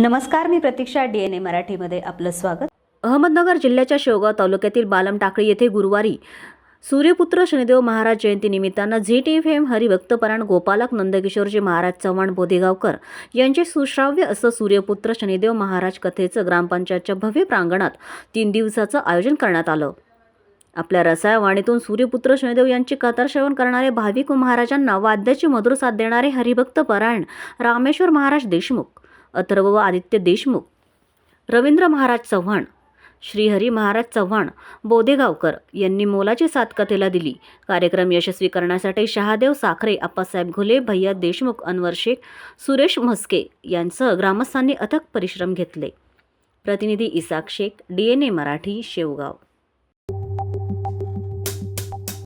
नमस्कार मी प्रतीक्षा D N ए मराठीमध्ये आपलं स्वागत. अहमदनगर जिल्ह्याच्या शेवगाव तालुक्यातील बालम टाकळी येथे गुरुवारी सूर्यपुत्र शनिदेव महाराज जयंती निमित्तानं Z T F M Haribhaktaparayan Gopalak नंदकिशोरजी Maharaj Chavan बोधेगावकर यांचे सुश्राव्य असं सूर्यपुत्र शनिदेव महाराज कथेचं ग्रामपंचायतच्या भव्य प्रांगणात तीन दिवसाचं आयोजन करण्यात आलं. आपल्या रसायवाणीतून सूर्यपुत्र शनिदेव यांची कतार श्रवण करणारे भाविक महाराजांना वाद्याची मधुर साथ देणारे हरिभक्त परायण रामेश्वर महाराज देशमुख अथर्व व आदित्य देशमुख. रवींद्र महाराज चव्हाण श्रीहरी महाराज चव्हाण बोधेगावकर यांनी मोलाची साथ कथेला दिली. कार्यक्रम यशस्वी करण्यासाठी शहादेव साखरे आप्पासाहेब घुले भैया देशमुख अनवर शेख सुरेश म्हस्के यांसह ग्रामस्थांनी अथक परिश्रम घेतले. प्रतिनिधी Isak Shaikh D N A Marathi Shevgaon.